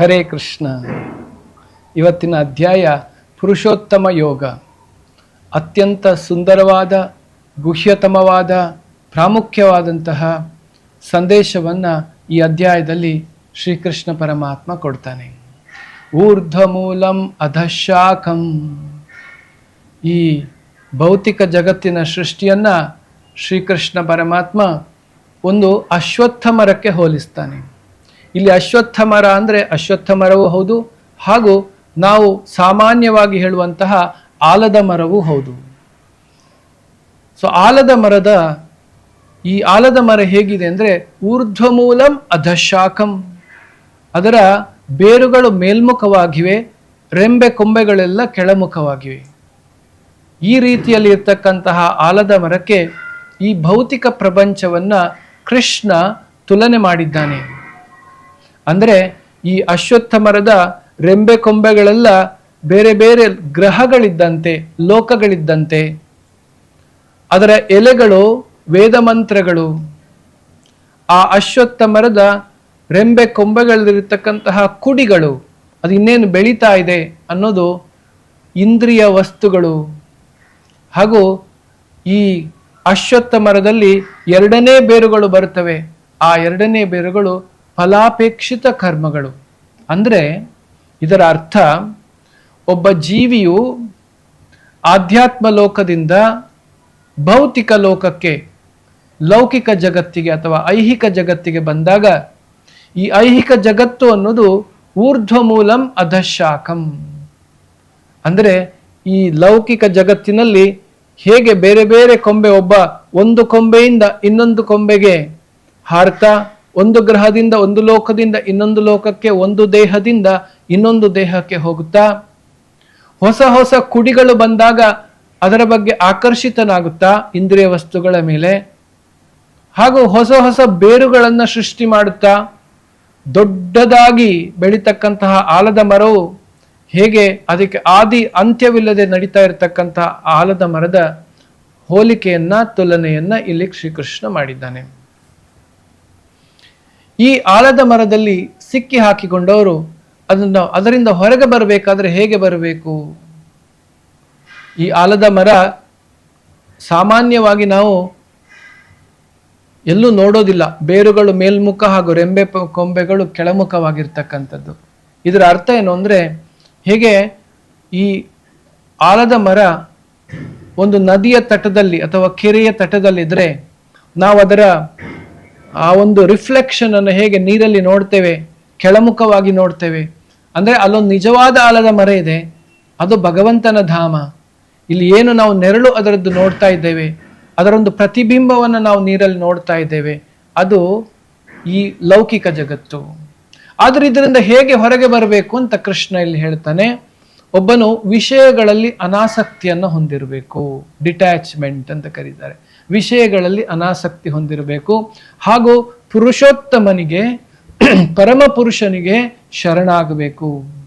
ಹರೇ ಕೃಷ್ಣ. ಇವತ್ತಿನ ಅಧ್ಯಾಯ ಪುರುಷೋತ್ತಮ ಯೋಗ. ಅತ್ಯಂತ ಸುಂದರವಾದ, ಗುಹ್ಯತಮವಾದ, ಪ್ರಾಮುಖ್ಯವಾದಂತಹ ಸಂದೇಶವನ್ನು ಈ ಅಧ್ಯಾಯದಲ್ಲಿ ಶ್ರೀಕೃಷ್ಣ ಪರಮಾತ್ಮ ಕೊಡ್ತಾನೆ. ಊರ್ಧ್ವಮೂಲಂ ಅಧಶಾಖಂ. ಈ ಭೌತಿಕ ಜಗತ್ತಿನ ಸೃಷ್ಟಿಯನ್ನು ಶ್ರೀಕೃಷ್ಣ ಪರಮಾತ್ಮ ಒಂದು ಅಶ್ವತ್ಥ ಮರಕ್ಕೆ ಹೋಲಿಸ್ತಾನೆ. ಇಲ್ಲಿ ಅಶ್ವತ್ಥ ಮರ ಅಂದರೆ ಅಶ್ವತ್ಥ ಮರವೂ ಹೌದು, ಹಾಗೂ ನಾವು ಸಾಮಾನ್ಯವಾಗಿ ಹೇಳುವಂತಹ ಆಲದ ಮರವೂ ಹೌದು. ಸೊ ಆಲದ ಮರದ, ಈ ಆಲದ ಮರ ಹೇಗಿದೆ ಅಂದರೆ ಊರ್ಧ್ವಮೂಲಂ ಅಧಶಾಖಂ. ಅದರ ಬೇರುಗಳು ಮೇಲ್ಮುಖವಾಗಿವೆ, ರೆಂಬೆ ಕೊಂಬೆಗಳೆಲ್ಲ ಕೆಳಮುಖವಾಗಿವೆ. ಈ ರೀತಿಯಲ್ಲಿ ಇರ್ತಕ್ಕಂತಹ ಆಲದ ಮರಕ್ಕೆ ಈ ಭೌತಿಕ ಪ್ರಪಂಚವನ್ನು ಕೃಷ್ಣ ತುಲನೆ ಮಾಡಿದ್ದಾನೆ. ಅಂದರೆ ಈ ಅಶ್ವತ್ಥ ಮರದ ರೆಂಬೆ ಕೊಂಬೆಗಳೆಲ್ಲ ಬೇರೆ ಬೇರೆ ಗ್ರಹಗಳಿದ್ದಂತೆ, ಲೋಕಗಳಿದ್ದಂತೆ. ಅದರ ಎಲೆಗಳು ವೇದ ಮಂತ್ರಗಳು. ಆ ಅಶ್ವತ್ಥ ಮರದ ರೆಂಬೆ ಕೊಂಬೆಗಳಲ್ಲಿರತಕ್ಕಂತಹ ಕುಡಿಗಳು, ಅದು ಇನ್ನೇನು ಬೆಳೀತಾ ಇದೆ ಅನ್ನೋದು ಇಂದ್ರಿಯ ವಸ್ತುಗಳು. ಹಾಗೂ ಈ ಅಶ್ವತ್ಥ ಮರದಲ್ಲಿ ಎರಡನೇ ಬೇರುಗಳು ಬರುತ್ತವೆ. ಆ ಎರಡನೇ ಬೇರುಗಳು ಫಲಾಪೇಕ್ಷಿತ ಕರ್ಮಗಳು. ಅಂದರೆ ಇದರ ಅರ್ಥ ಒಬ್ಬ ಜೀವಿಯು ಆಧ್ಯಾತ್ಮ ಲೋಕದಿಂದ ಭೌತಿಕ ಲೋಕಕ್ಕೆ, ಲೌಕಿಕ ಜಗತ್ತಿಗೆ ಅಥವಾ ಐಹಿಕ ಜಗತ್ತಿಗೆ ಬಂದಾಗ ಈ ಐಹಿಕ ಜಗತ್ತು ಅನ್ನೋದು ಊರ್ಧ್ವಮೂಲಂ ಅಧಶಾಖಂ. ಅಂದರೆ ಈ ಲೌಕಿಕ ಜಗತ್ತಿನಲ್ಲಿ ಹೇಗೆ ಬೇರೆ ಬೇರೆ ಕೊಂಬೆ, ಒಬ್ಬ ಒಂದು ಕೊಂಬೆಯಿಂದ ಇನ್ನೊಂದು ಕೊಂಬೆಗೆ ಹಾರ್ತಾ ಒಂದು ಗ್ರಹದಿಂದ ಒಂದು ಲೋಕದಿಂದ ಇನ್ನೊಂದು ಲೋಕಕ್ಕೆ, ಒಂದು ದೇಹದಿಂದ ಇನ್ನೊಂದು ದೇಹಕ್ಕೆ ಹೋಗುತ್ತಾ? ಹೊಸ ಹೊಸ ಕುಡಿಗಳು ಬಂದಾಗ ಅದರ ಬಗ್ಗೆ ಆಕರ್ಷಿತನಾಗುತ್ತಾ ಇಂದ್ರಿಯ ವಸ್ತುಗಳ ಮೇಲೆ? ಹಾಗೂ ಹೊಸ ಹೊಸ ಬೇರುಗಳನ್ನು ಸೃಷ್ಟಿ ಮಾಡುತ್ತಾ? ದೊಡ್ಡದಾಗಿ ಬೆಳೀತಕ್ಕಂತಹ ಆಲದ ಮರವು ಹೇಗೆ ಅದಕ್ಕೆ ಆದಿ ಅಂತ್ಯವಿಲ್ಲದೆ ನಡೀತಾ ಇರತಕ್ಕಂತಹ ಆಲದ ಮರದ ಹೋಲಿಕೆಯನ್ನ, ತುಲನೆಯನ್ನ ಇಲ್ಲಿ ಶ್ರೀಕೃಷ್ಣ ಮಾಡಿದ್ದಾನೆ. ಈ ಆಲದ ಮರದಲ್ಲಿ ಸಿಕ್ಕಿ ಹಾಕಿಕೊಂಡವರು ಅದನ್ನು ಅದರಿಂದ ಹೊರಗೆ ಬರಬೇಕಾದ್ರೆ ಹೇಗೆ ಬರಬೇಕು? ಈ ಆಲದ ಮರ ಸಾಮಾನ್ಯವಾಗಿ ನಾವು ಎಲ್ಲೂ ನೋಡೋದಿಲ್ಲ. ಬೇರುಗಳು ಮೇಲ್ಮುಖ ಹಾಗೂ ರೆಂಬೆ ಕೊಂಬೆಗಳು ಕೆಳಮುಖವಾಗಿರ್ತಕ್ಕಂಥದ್ದು. ಇದರ ಅರ್ಥ ಏನು ಅಂದರೆ ಹೇಗೆ ಈ ಆಲದ ಮರ ಒಂದು ನದಿಯ ತಟದಲ್ಲಿ ಅಥವಾ ಕೆರೆಯ ತಟದಲ್ಲಿದ್ದರೆ ನಾವು ಅದರ ಆ ಒಂದು ರಿಫ್ಲೆಕ್ಷನ್ ಅನ್ನು ಹೇಗೆ ನೀರಲ್ಲಿ ನೋಡ್ತೇವೆ, ಕೆಳಮುಖವಾಗಿ ನೋಡ್ತೇವೆ. ಅಂದರೆ ಅಲ್ಲೊಂದು ನಿಜವಾದ ಆಲದ ಮರ ಇದೆ, ಅದು ಭಗವಂತನ ಧಾಮ. ಇಲ್ಲಿ ಏನು ನಾವು ನೆರಳು ಅದರದ್ದು ನೋಡ್ತಾ ಇದ್ದೇವೆ, ಅದರೊಂದು ಪ್ರತಿಬಿಂಬವನ್ನು ನಾವು ನೀರಲ್ಲಿ ನೋಡ್ತಾ ಇದ್ದೇವೆ. ಅದು ಈ ಲೌಕಿಕ ಜಗತ್ತು. ಆದರೆ ಇದರಿಂದ ಹೇಗೆ ಹೊರಗೆ ಬರಬೇಕು ಅಂತ ಕೃಷ್ಣ ಇಲ್ಲಿ ಹೇಳ್ತಾನೆ, ಒಬ್ಬನು ವಿಷಯಗಳಲ್ಲಿ ಅನಾಸಕ್ತಿಯನ್ನು ಹೊಂದಿರಬೇಕು ಡಿಟ್ಯಾಚ್ಮೆಂಟ್ ಅಂತ ಕರೀತಾರೆ. ವಿಷಯಗಳಲ್ಲಿ ಅನಾಸಕ್ತಿ ಹೊಂದಿರಬೇಕು. ಹಾಗೂ ಪುರುಷೋತ್ತಮನಿಗೆ, ಪರಮ ಪುರುಷನಿಗೆ ಶರಣಾಗಬೇಕು.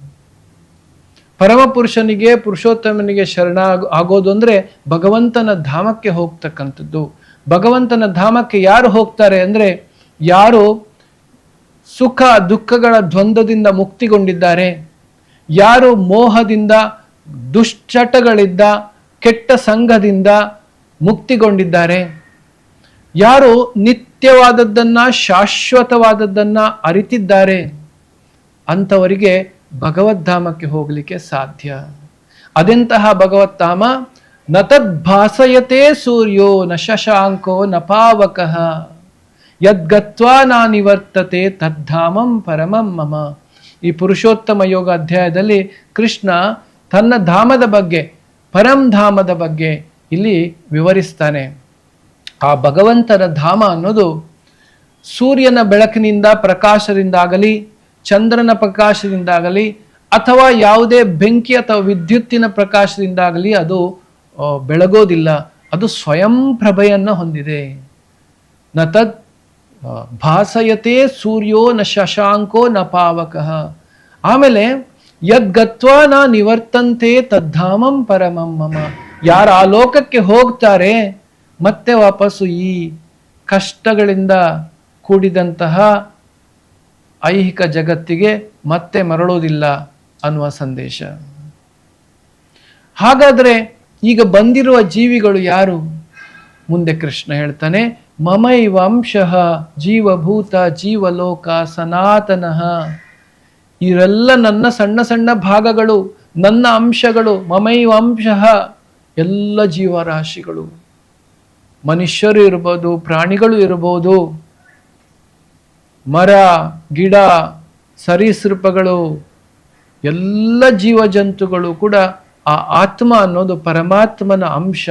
ಪರಮಪುರುಷನಿಗೆ ಪುರುಷೋತ್ತಮನಿಗೆ ಶರಣ ಆಗೋದು ಅಂದರೆ ಭಗವಂತನ ಧಾಮಕ್ಕೆ ಹೋಗ್ತಕ್ಕಂಥದ್ದು. ಭಗವಂತನ ಧಾಮಕ್ಕೆ ಯಾರು ಹೋಗ್ತಾರೆ ಅಂದ್ರೆ ಯಾರು ಸುಖ, ದುಃಖಗಳ ದ್ವಂದ್ವದಿಂದ ಮುಕ್ತಿಗೊಂಡಿದ್ದಾರೆ. ಯಾರು ಮೋಹದಿಂದ ದುಶ್ಚಟಗಳಿಂದ ಕೆಟ್ಟ ಸಂಘದಿಂದ ಮುಕ್ತಿಗೊಂಡಿದ್ದಾರೆ. ಯಾರು ನಿತ್ಯವಾದದ್ದನ್ನ, ಶಾಶ್ವತವಾದದ್ದನ್ನ ಅರಿತಿದ್ದಾರೆ ಅಂಥವರಿಗೆ ಭಗವದ್ಧಾಮಕ್ಕೆ ಹೋಗಲಿಕ್ಕೆ ಸಾಧ್ಯ. ಅದೆಂತಹ ಭಗವದ್ಧಾಮ? ನ ತದ್ಭಾಸಯತೆ ಸೂರ್ಯೋ, ನ ಶಶಾಂಕೋ, ನ ಪಾವಕಃ. ಯದ್ಗತ್ವಾ ನಾನಿವರ್ತತೆ ತದ್ಧಾಮಂ ಪರಮಂ ಮಮ. ಈ ಪುರುಷೋತ್ತಮ ಯೋಗ ಅಧ್ಯಾಯದಲ್ಲಿ ಕೃಷ್ಣ ತನ್ನ ಧಾಮದ ಬಗ್ಗೆ ಪರಂಧಾಮದ ಬಗ್ಗೆ ಇಲ್ಲಿ ವಿವರಿಸ್ತಾನೆ, ಆ ಭಗವಂತನ ಧಾಮ ಅನ್ನೋದು ಸೂರ್ಯನ ಬೆಳಕಿನಿಂದ ಪ್ರಕಾಶದಿಂದಾಗಲಿ, ಚಂದ್ರನ ಪ್ರಕಾಶದಿಂದಾಗಲಿ, ಅಥವಾ ಯಾವುದೇ ಬೆಂಕಿ ಅಥವಾ ವಿದ್ಯುತ್ತಿನ ಪ್ರಕಾಶದಿಂದಾಗಲಿ ಅದು ಬೆಳಗೋದಿಲ್ಲ. ಅದು ಸ್ವಯಂ ಪ್ರಭೆಯನ್ನು ಹೊಂದಿದೆ. ನ ತತ್ ಭಾಸಯತೆ ಸೂರ್ಯೋ ನ ಶಶಾಂಕೋ ನ ಪಾವಕಃ. ಆಮೇಲೆ, ಯದ್ಗತ್ವಾ ನ ನಿವರ್ತಂತೆ ತದ್ಧಾಮಂ ಪರಮಂ ಮಮ. ಯಾರು ಆ ಲೋಕಕ್ಕೆ ಹೋಗ್ತಾರೆ, ಮತ್ತೆ ವಾಪಸ್ಸು ಈ ಕಷ್ಟಗಳಿಂದ ಕೂಡಿದಂತಹ ಐಹಿಕ ಜಗತ್ತಿಗೆ ಮತ್ತೆ ಮರಳೋದಿಲ್ಲ ಅನ್ನುವ ಸಂದೇಶ. ಹಾಗಾದ್ರೆ ಈಗ ಬಂದಿರುವ ಜೀವಿಗಳು ಯಾರು? ಮುಂದೆ ಕೃಷ್ಣ ಹೇಳ್ತಾನೆ ಮಮೈ ವಂಶಃ ಜೀವಭೂತ ಜೀವಲೋಕ ಸನಾತನಃ. ಇವರೆಲ್ಲ ನನ್ನ ಸಣ್ಣ ಸಣ್ಣ ಭಾಗಗಳು, ನನ್ನ ಅಂಶಗಳು ಮಮೈವ ಅಂಶಃ ಎಲ್ಲ ಜೀವರಾಶಿಗಳು, ಮನುಷ್ಯರು ಇರ್ಬೋದು, ಪ್ರಾಣಿಗಳು ಇರ್ಬೋದು, ಮರ, ಗಿಡ, ಸರೀಸೃಪಗಳು, ಎಲ್ಲ ಜೀವಜಂತುಗಳು ಕೂಡ ಆ ಆತ್ಮ ಅನ್ನೋದು ಪರಮಾತ್ಮನ ಅಂಶ.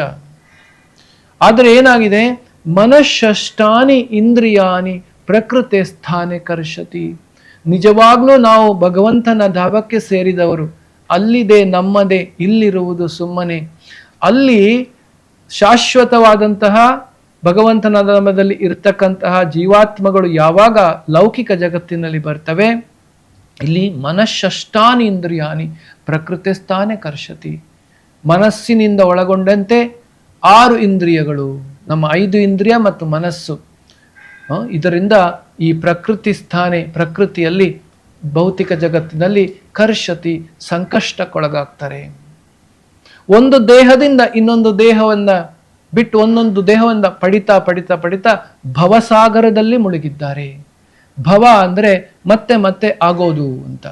ಆದರೆ ಏನಾಗಿದೆ? ಮನಃಷ್ಟಾನಿ ಇಂದ್ರಿಯಾನಿ ಪ್ರಕೃತಿ ಸ್ಥಾನೆ ಕರ್ಷತಿ. ನಿಜವಾಗ್ಲೂ ನಾವು ಭಗವಂತನ ಧಾವಕ್ಕೆ ಸೇರಿದವರು, ಅಲ್ಲಿದೆ ನಮ್ಮದೇ, ಇಲ್ಲಿರುವುದು ಸುಮ್ಮನೆ. ಅಲ್ಲಿ ಶಾಶ್ವತವಾದಂತಹ ಭಗವಂತನ ಧರ್ಮದಲ್ಲಿ ಇರ್ತಕ್ಕಂತಹ ಜೀವಾತ್ಮಗಳು ಯಾವಾಗ ಲೌಕಿಕ ಜಗತ್ತಿನಲ್ಲಿ ಬರ್ತವೆ? ಇಲ್ಲಿ ಮನಃಷ್ಟಾನಿ ಇಂದ್ರಿಯಾನಿ ಪ್ರಕೃತಿ ಸ್ಥಾನೆ ಕರ್ಷತಿ. ಮನಸ್ಸಿನಿಂದ ಒಳಗೊಂಡಂತೆ ಆರು ಇಂದ್ರಿಯಗಳು, ನಮ್ಮ ಐದು ಇಂದ್ರಿಯ ಮತ್ತು ಮನಸ್ಸು. ಇದರಿಂದ ಈ ಪ್ರಕೃತಿ ಸ್ಥಾನೆ, ಪ್ರಕೃತಿಯಲ್ಲಿ ಭೌತಿಕ ಜಗತ್ತಿನಲ್ಲಿ ಕರ್ಷತಿ, ಸಂಕಷ್ಟಕ್ಕೊಳಗಾಗ್ತಾರೆ. ಒಂದು ದೇಹದಿಂದ ಇನ್ನೊಂದು ದೇಹವನ್ನ ಬಿಟ್ಟು ಒಂದೊಂದು ದೇಹವನ್ನ ಪಡಿತಾ ಪಡಿತಾ ಪಡಿತಾ ಭವಸಾಗರದಲ್ಲಿ ಮುಳುಗಿದ್ದಾರೆ. ಭವ ಅಂದ್ರೆ ಮತ್ತೆ ಮತ್ತೆ ಆಗೋದು ಅಂತ.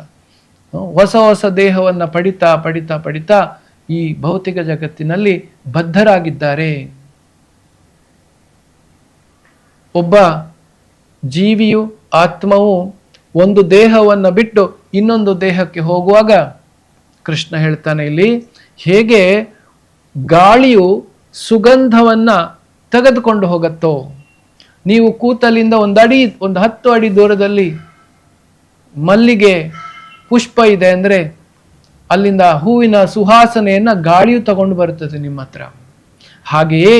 ಹೊಸ ಹೊಸ ದೇಹವನ್ನ ಪಡಿತಾ ಪಡಿತಾ ಪಡಿತಾ ಈ ಭೌತಿಕ ಜಗತ್ತಿನಲ್ಲಿ ಬದ್ಧರಾಗಿದ್ದಾರೆ. ಒಬ್ಬ ಜೀವಿಯು ಆತ್ಮವು ಒಂದು ದೇಹವನ್ನ ಬಿಟ್ಟು ಇನ್ನೊಂದು ದೇಹಕ್ಕೆ ಹೋಗುವಾಗ ಕೃಷ್ಣ ಹೇಳ್ತಾನೆ ಇಲ್ಲಿ ಹೇಗೆ ಗಾಳಿಯು ಸುಗಂಧವನ್ನು ತೆಗೆದುಕೊಂಡು ಹೋಗತ್ತೋ? ನೀವು ಕೂತಲ್ಲಿಂದ ಒಂದು ಅಡಿ ಒಂದು ಹತ್ತು ಅಡಿ ದೂರದಲ್ಲಿ ಮಲ್ಲಿಗೆ ಪುಷ್ಪ ಇದೆ ಅಂದ್ರೆ ಅಲ್ಲಿಂದ ಹೂವಿನ ಸುಹಾಸನೆಯನ್ನು ಗಾಳಿಯು ತಗೊಂಡು ಬರುತ್ತದೆ ನಿಮ್ಮ ಹತ್ರ. ಹಾಗೆಯೇ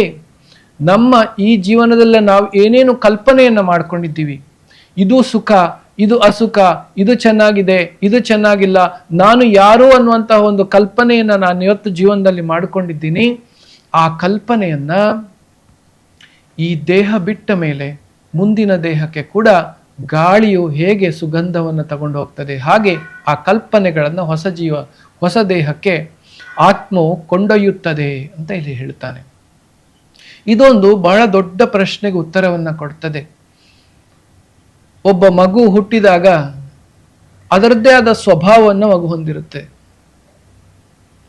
ನಮ್ಮ ಈ ಜೀವನದಲ್ಲೇ ನಾವು ಏನೇನು ಕಲ್ಪನೆಯನ್ನ ಮಾಡ್ಕೊಂಡಿದ್ದೀವಿ, ಇದು ಸುಖ ಇದು ಅಸುಖ ಇದು ಚೆನ್ನಾಗಿದೆ, ಇದು ಚೆನ್ನಾಗಿಲ್ಲ, ನಾನು ಯಾರು ಅನ್ನುವಂತಹ ಒಂದು ಕಲ್ಪನೆಯನ್ನ ನಾನು ಇವತ್ತು ಜೀವನದಲ್ಲಿ ಮಾಡಿಕೊಂಡಿದ್ದೀನಿ. ಆ ಕಲ್ಪನೆಯನ್ನ ಈ ದೇಹ ಬಿಟ್ಟ ಮೇಲೆ ಮುಂದಿನ ದೇಹಕ್ಕೆ ಕೂಡ ಗಾಳಿಯು ಹೇಗೆ ಸುಗಂಧವನ್ನು ತಗೊಂಡು ಹೋಗ್ತದೆ, ಹಾಗೆ ಆ ಕಲ್ಪನೆಗಳನ್ನು ಹೊಸ ಜೀವ, ಹೊಸ ದೇಹಕ್ಕೆ ಆತ್ಮವು ಕೊಂಡೊಯ್ಯುತ್ತದೆ ಅಂತ ಇಲ್ಲಿ ಹೇಳ್ತಾನೆ. ಇದೊಂದು ಬಹಳ ದೊಡ್ಡ ಪ್ರಶ್ನೆಗೆ ಉತ್ತರವನ್ನು ಕೊಡ್ತದೆ. ಒಬ್ಬ ಮಗು ಹುಟ್ಟಿದಾಗ ಅದರದ್ದೇ ಆದ ಸ್ವಭಾವವನ್ನು ಮಗು ಹೊಂದಿರುತ್ತೆ.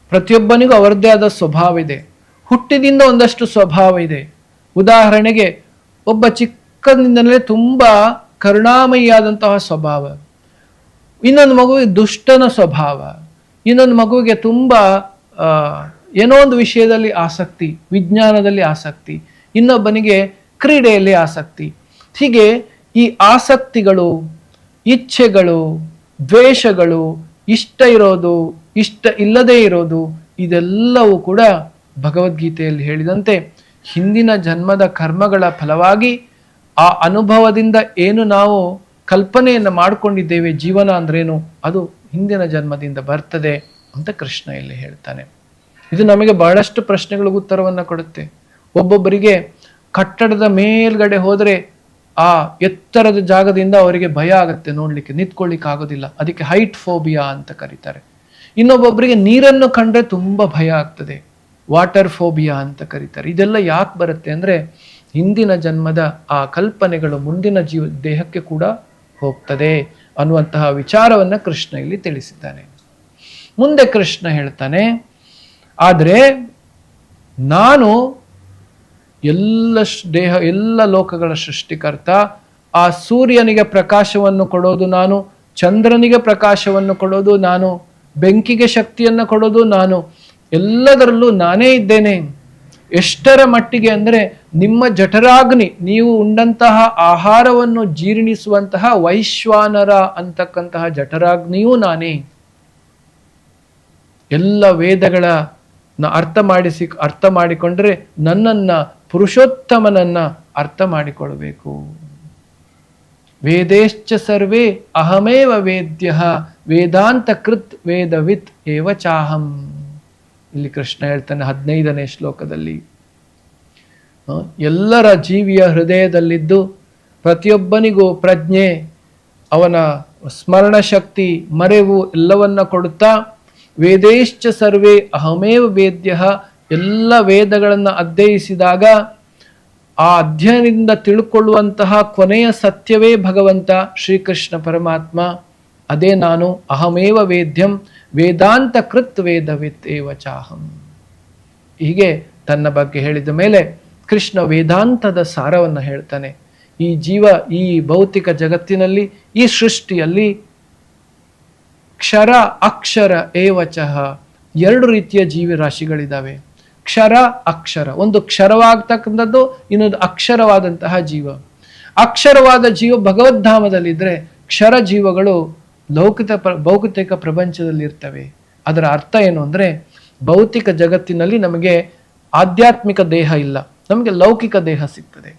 ಪ್ರತಿಯೊಬ್ಬನಿಗೂ ಅವರದ್ದೇ ಆದ ಸ್ವಭಾವ ಇದೆ ಹುಟ್ಟಿದಿಂದ ಒಂದಷ್ಟು ಸ್ವಭಾವ ಇದೆ ಉದಾಹರಣೆಗೆ, ಒಬ್ಬ ಚಿಕ್ಕಂದಿನಲ್ಲೇ ತುಂಬಾ ಕರುಣಾಮಯಿಯಾದಂತಹ ಸ್ವಭಾವ. ಇನ್ನೊಂದು ಮಗುವಿಗೆ ದುಷ್ಟನ ಸ್ವಭಾವ. ಇನ್ನೊಂದು ಮಗುವಿಗೆ ತುಂಬಾ ಏನೋ ಒಂದು ವಿಷಯದಲ್ಲಿ ಆಸಕ್ತಿ, ವಿಜ್ಞಾನದಲ್ಲಿ ಆಸಕ್ತಿ. ಇನ್ನೊಬ್ಬನಿಗೆ ಕ್ರೀಡೆಯಲ್ಲಿ ಆಸಕ್ತಿ. ಹೀಗೆ ಈ ಆಸಕ್ತಿಗಳು, ಇಚ್ಛೆಗಳು, ದ್ವೇಷಗಳು, ಇಷ್ಟ ಇರೋದು, ಇಷ್ಟ ಇಲ್ಲದೇ ಇರೋದು, ಇದೆಲ್ಲವೂ ಕೂಡ ಭಗವದ್ಗೀತೆಯಲ್ಲಿ ಹೇಳಿದಂತೆ ಹಿಂದಿನ ಜನ್ಮದ ಕರ್ಮಗಳ ಫಲವಾಗಿ ಆ ಅನುಭವದಿಂದ ಏನು ನಾವು ಕಲ್ಪನೆಯನ್ನು ಮಾಡಿಕೊಂಡಿದ್ದೇವೆ ಜೀವನ ಅಂದ್ರೇನು, ಅದು ಹಿಂದಿನ ಜನ್ಮದಿಂದ ಬರ್ತದೆ ಅಂತ ಕೃಷ್ಣ ಇಲ್ಲಿ ಹೇಳ್ತಾನೆ. ಇದು ನಮಗೆ ಬಹಳಷ್ಟು ಪ್ರಶ್ನೆಗಳಿಗೆ ಉತ್ತರವನ್ನು ಕೊಡುತ್ತೆ. ಒಬ್ಬೊಬ್ಬರಿಗೆ ಕಟ್ಟಡದ ಮೇಲ್ಗಡೆ ಹೋದ್ರೆ ಆ ಎತ್ತರದ ಜಾಗದಿಂದ ಅವರಿಗೆ ಭಯ ಆಗುತ್ತೆ ನೋಡ್ಲಿಕ್ಕೆ ನಿಂತ್ಕೊಳ್ಳಿಕ್ಕೆ ಆಗೋದಿಲ್ಲ. ಅದಕ್ಕೆ ಹೈಟ್ ಫೋಬಿಯಾ ಅಂತ ಕರೀತಾರೆ. ಇನ್ನೊಬ್ಬೊಬ್ಬರಿಗೆ ನೀರನ್ನು ಕಂಡ್ರೆ ತುಂಬಾ ಭಯ ಆಗ್ತದೆ. ವಾಟರ್ ಫೋಬಿಯಾ ಅಂತ ಕರೀತಾರೆ. ಇದೆಲ್ಲ ಯಾಕೆ ಬರುತ್ತೆ ಅಂದ್ರೆ, ಹಿಂದಿನ ಜನ್ಮದ ಆ ಕಲ್ಪನೆಗಳು ಮುಂದಿನ ಜೀವ, ದೇಹಕ್ಕೆ ಕೂಡ ಹೋಗ್ತದೆ ಅನ್ನುವಂತಹ ವಿಚಾರವನ್ನ ಕೃಷ್ಣ ಇಲ್ಲಿ ತಿಳಿಸಿದ್ದಾನೆ. ಮುಂದೆ ಕೃಷ್ಣ ಹೇಳ್ತಾನೆ, ಆದರೆ ನಾನು ಎಲ್ಲ ದೇಹ, ಎಲ್ಲ ಲೋಕಗಳ ಸೃಷ್ಟಿಕರ್ತ, ಆ ಸೂರ್ಯನಿಗೆ ಪ್ರಕಾಶವನ್ನು ಕೊಡೋದು ನಾನು, ಚಂದ್ರನಿಗೆ ಪ್ರಕಾಶವನ್ನು ಕೊಡೋದು ನಾನು, ಬೆಂಕಿಗೆ ಶಕ್ತಿಯನ್ನು ಕೊಡೋದು ನಾನು, ಎಲ್ಲದರಲ್ಲೂ ನಾನೇ ಇದ್ದೇನೆ. ಎಷ್ಟರ ಮಟ್ಟಿಗೆ ಅಂದರೆ ನಿಮ್ಮ ಜಠರಾಗ್ನಿ, ನೀವು ಉಂಡಂತಹ ಆಹಾರವನ್ನು ಜೀರ್ಣಿಸುವಂತಹ ವೈಶ್ವಾನರ ಅಂತಕ್ಕಂತಹ ಜಠರಾಗ್ನಿಯೂ ನಾನೇ. ಎಲ್ಲ ವೇದಗಳ ನ- ಅರ್ಥ ಮಾಡಿಸಿ, ಅರ್ಥ ಮಾಡಿಕೊಂಡ್ರೆ ನನ್ನನ್ನ, ಪುರುಷೋತ್ತಮನನ್ನ ಅರ್ಥ ಮಾಡಿಕೊಳ್ಬೇಕು. ವೇದೇಶ್ಚ ಸರ್ವೇ ಅಹಮೇವ ವೇದ್ಯ ವೇದಾಂತ ಕೃತ್ ವೇದವಿತ್ ಏವ ಚಾಹಂ. ಇಲ್ಲಿ ಕೃಷ್ಣ ಹೇಳ್ತಾನೆ ಹದಿನೈದನೇ ಶ್ಲೋಕದಲ್ಲಿ. ಎಲ್ಲರ ಜೀವಿಯ ಹೃದಯದಲ್ಲಿದ್ದು ಪ್ರತಿಯೊಬ್ಬನಿಗೂ ಪ್ರಜ್ಞೆ, ಅವನ ಸ್ಮರಣ ಶಕ್ತಿ ಮರೆವು ಎಲ್ಲವನ್ನ ಕೊಡುತ್ತಾ ವೇದೇಶ್ಚ ಸರ್ವೇ ಅಹಮೇವ ವೇದ್ಯ ಎಲ್ಲ ವೇದಗಳನ್ನು ಅಧ್ಯಯಿಸಿದಾಗ ಆ ಅಧ್ಯಯನದಿಂದ ತಿಳ್ಕೊಳ್ಳುವಂತಹ ಕೊನೆಯ ಸತ್ಯವೇ ಭಗವಂತ ಶ್ರೀಕೃಷ್ಣ ಪರಮಾತ್ಮ. ಅದೇ ನಾನು ಅಹಮೇವ ವೇದ್ಯಂ ವೇದಾಂತ ಕೃತ್ ವೇದವಿತ್ತೇವ ಚಾಹಂ. ಹೀಗೆ ತನ್ನ ಬಗ್ಗೆ ಹೇಳಿದ ಮೇಲೆ ಕೃಷ್ಣ ವೇದಾಂತದ ಸಾರವನ್ನು ಹೇಳ್ತಾನೆ. ಈ ಜೀವ ಈ ಭೌತಿಕ ಜಗತ್ತಿನಲ್ಲಿ ಈ ಸೃಷ್ಟಿಯಲ್ಲಿ ಕ್ಷರ ಅಕ್ಷರ ಏವಚಃ ಎರಡು ರೀತಿಯ ಜೀವಿ ರಾಶಿಗಳಿದ್ದಾವೆ. ಕ್ಷರ ಅಕ್ಷರ. ಒಂದು ಕ್ಷರವಾಗ್ತಕ್ಕಂಥದ್ದು, ಇನ್ನೊಂದು ಅಕ್ಷರವಾದಂತಹ ಜೀವ. ಅಕ್ಷರವಾದ ಜೀವ ಭಗವದ್ಧಾಮದಲ್ಲಿದ್ದರೆ ಕ್ಷರ ಜೀವಗಳು ಲೌಕಿಕ ಪ್ರ, ಭೌತಿಕ ಪ್ರಪಂಚದಲ್ಲಿ ಇರ್ತವೆ ಅದರ ಅರ್ಥ ಏನು ಅಂದರೆ, ಭೌತಿಕ ಜಗತ್ತಿನಲ್ಲಿ ನಮಗೆ ಆಧ್ಯಾತ್ಮಿಕ ದೇಹ ಇಲ್ಲ. ನಮಗೆ ಲೌಕಿಕ ದೇಹ ಸಿಗ್ತದೆ.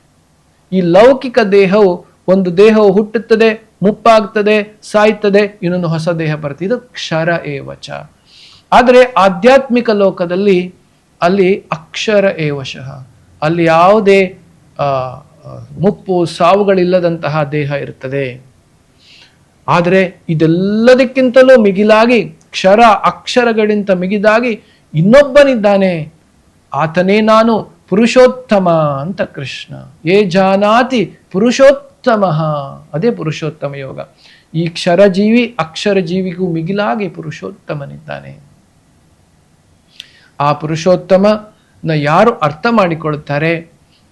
ಈ ಲೌಕಿಕ ದೇಹವು ಒಂದು ದೇಹವು ಹುಟ್ಟುತ್ತದೆ ಮುಪ್ಪಾಗ್ತದೆ, ಸಾಯ್ತದೆ, ಇನ್ನೊಂದು ಹೊಸ ದೇಹ ಬರ್ತದೆ ಇದು ಕ್ಷರ ಏವಚ ಆದರೆ ಆಧ್ಯಾತ್ಮಿಕ ಲೋಕದಲ್ಲಿ ಅಲ್ಲಿ ಅಕ್ಷರ ಏವಶಃ ಅಲ್ಲಿ ಯಾವುದೇ ಮುಪ್ಪು, ಸಾವುಗಳಿಲ್ಲದಂತಹ ದೇಹ ಇರ್ತದೆ. ಆದರೆ ಇದೆಲ್ಲದಕ್ಕಿಂತಲೂ ಮಿಗಿಲಾಗಿ, ಕ್ಷರ ಅಕ್ಷರಗಳಿಂತ ಮಿಗಿದಾಗಿ ಇನ್ನೊಬ್ಬನಿದ್ದಾನೆ. ಆತನೇ ನಾನು ಪುರುಷೋತ್ತಮ ಅಂತ ಕೃಷ್ಣ. ಏ ಜಾನಾತಿ ಪುರುಷೋತ್ತಮ. ಅದೇ ಪುರುಷೋತ್ತಮ ಯೋಗ. ಈ ಕ್ಷರಜೀವಿ ಅಕ್ಷರ ಜೀವಿಗೂ ಮಿಗಿಲಾಗಿ ಪುರುಷೋತ್ತಮನಿದ್ದಾನೆ. ಆ ಪುರುಷೋತ್ತಮನ ಯಾರು ಅರ್ಥ ಮಾಡಿಕೊಳ್ಳುತ್ತಾರೆ,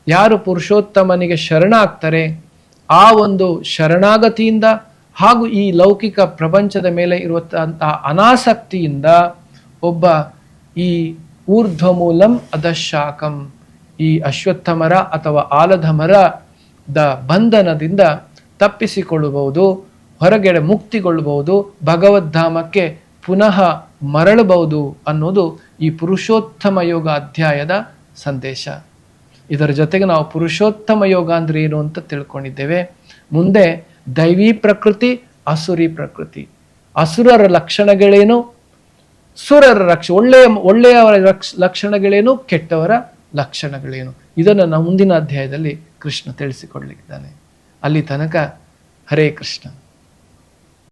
ಯಾರು ಪುರುಷೋತ್ತಮನಿಗೆ ಶರಣಾಗ್ತಾರೆ, ಆ ಒಂದು ಶರಣಾಗತಿಯಿಂದ ಹಾಗೂ ಈ ಲೌಕಿಕ ಪ್ರಪಂಚದ ಮೇಲೆ ಇರುವಂತಹ ಅನಾಸಕ್ತಿಯಿಂದ ಒಬ್ಬ ಈ ಊರ್ಧ್ವಮೂಲಂ ಅಧಶಾಕಂ, ಈ ಅಶ್ವತ್ಥಮರ ಅಥವಾ ಆಲದ ಮರದ ಬಂಧನದಿಂದ ತಪ್ಪಿಸಿಕೊಳ್ಳಬಹುದು ಹೊರಗಡೆ ಮುಕ್ತಿಗೊಳ್ಳಬಹುದು ಭಗವದ್ಧಾಮಕ್ಕೆ ಪುನಃ ಮರಳಬಹುದು ಅನ್ನೋದು ಈ ಪುರುಷೋತ್ತಮ ಯೋಗ ಅಧ್ಯಾಯದ ಸಂದೇಶ. ಇದರ ಜೊತೆಗೆ ನಾವು ಪುರುಷೋತ್ತಮ ಯೋಗ ಅಂದ್ರೆ ಏನು ಅಂತ ತಿಳ್ಕೊಂಡಿದ್ದೇವೆ. ಮುಂದೆ ದೈವಿ ಪ್ರಕೃತಿ, ಅಸುರಿ ಪ್ರಕೃತಿ. ಅಸುರರ ಲಕ್ಷಣಗಳೇನು? ಸುರರ ರಕ್ಷ, ಒಳ್ಳೆಯ, ಒಳ್ಳೆಯವರ ಲಕ್ಷ ಲಕ್ಷಣಗಳೇನು? ಕೆಟ್ಟವರ ಲಕ್ಷಣಗಳೇನು? ಇದನ್ನು ನಾವು ಮುಂದಿನ ಅಧ್ಯಾಯದಲ್ಲಿ ಕೃಷ್ಣ ತಿಳಿಸಿಕೊಡ್ಲಿಕ್ಕಿದ್ದಾನೆ. ಅಲ್ಲಿ ತನಕ ಹರೇ ಕೃಷ್ಣ.